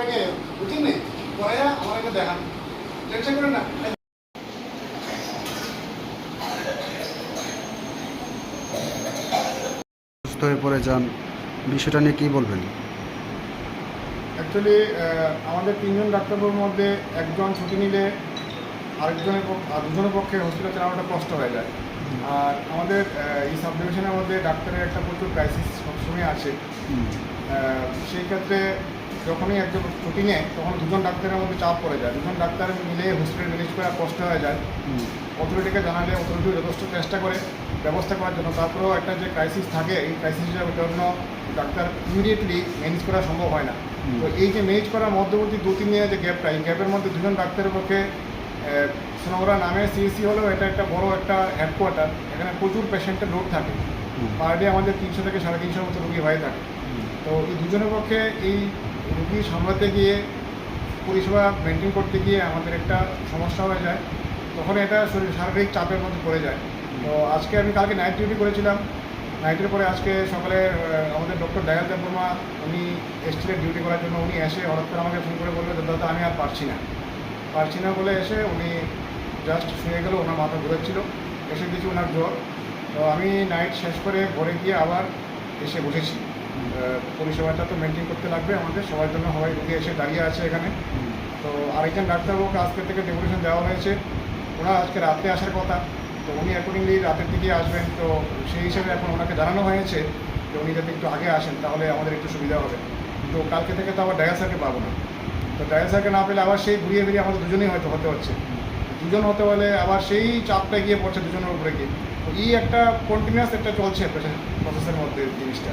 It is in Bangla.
আগে আমার আগে দেখান। টেনশন করেন না। সুস্থ হয়ে পড়ে যান। বিষয়টা নিয়ে কী বলবেন? অ্যাকচুয়ালি আমাদের তিনজন ডাক্তারবাবুর মধ্যে একজন ছুটি নিলে আরেকজনের আর দুজনের পক্ষে হসপিটাল চালানোটা কষ্ট হয়ে যায়। আর আমাদের এই সাবডিভিশনের মধ্যে ডাক্তারের একটা প্রচুর ক্রাইসিস সবসময় আছে সেই ক্ষেত্রে যখনই একজন ছুটি নেয় তখন দুজন ডাক্তারের মধ্যে চাপ পড়ে যায়। দুজন ডাক্তার মিলে হসপিটাল ম্যানেজ করা কষ্ট হয়ে যায়। অথরিটিকে জানালে অথরিটি যথেষ্ট চেষ্টা করে ব্যবস্থা করার জন্য। তারপরেও একটা যে ক্রাইসিস থাকে এই ক্রাইসিসের জন্য ডাক্তার ইমিডিয়েটলি ম্যানেজ করা সম্ভব হয় না। তো এই যে ম্যানেজ করার মধ্যবর্তী দু তিন দিনের যে গ্যাপটা এই গ্যাপের মধ্যে দুজন ডাক্তারের পক্ষে সোনোগরা নামে সিএসি হলেও এটা একটা বড় একটা হেডকোয়ার্টার এখানে প্রচুর পেশেন্টের লোড থাকে। পার ডে আমাদের তিনশো থেকে সাড়ে তিনশোর মতো রুগী হয়ে থাকে। তো এই দুজনের পক্ষে এই রুগী সামলাতে গিয়ে, পরিষেবা মেনটেন করতে গিয়ে আমাদের একটা সমস্যা হয়ে যায়, তখন এটা শরীর শারীরিক চাপের মধ্যে পড়ে যায়। তো আজকে আমি কালকে নাইট ডিউটি করেছিলাম। নাইটের পরে আজকে সকালে আমাদের ডক্টর দয়াল দেববর্মা, উনি এসছিলেন ডিউটি করার জন্য। উনি এসে হঠাৎ করে আমাকে ফোন করে বললেন দাদা, আমি আর পারছি না। পারছি না বলে এসে উনি জাস্ট শুয়ে গেল, ওনার মাথা ঘুরেছিল এসে দিয়েছি ওনার জ্বর। তো আমি নাইট শেষ করে ঘরে গিয়ে আবার এসে বসেছি। পরিষেবাটা তো মেনটেন করতে লাগবে আমাদের, সবার জন্য সবাই রুগী এসে দাঁড়িয়ে আছে এখানে। তো আরেকজন ডাক্তারবাবুকে আজকে থেকে ডেপুটেশন দেওয়া হয়েছে। ওনার আজকে রাতে আসার কথা। তো উনি অ্যাকর্ডিংলি রাতের দিকে আসবেন। তো সেই হিসেবে এখন ওনাকে জানানো হয়েছে যে উনি যাতে একটু আগে আসেন, তাহলে আমাদের একটু সুবিধা হবে। তো কালকে থেকে তো আবার ডায়াসারকে পাবো না। তো ডায়াসারকে না পেলে আবার সেই ঘুরিয়ে ফিরিয়ে আমাদের দুজনেই হয়তো হতে হচ্ছে। দুজন হতে হলে আবার সেই চাপটা গিয়ে পড়ছে দুজনের উপরে গিয়ে। তো এই একটা কন্টিনিউয়াস একটা চলছে প্রসেসের মধ্যে জিনিসটা।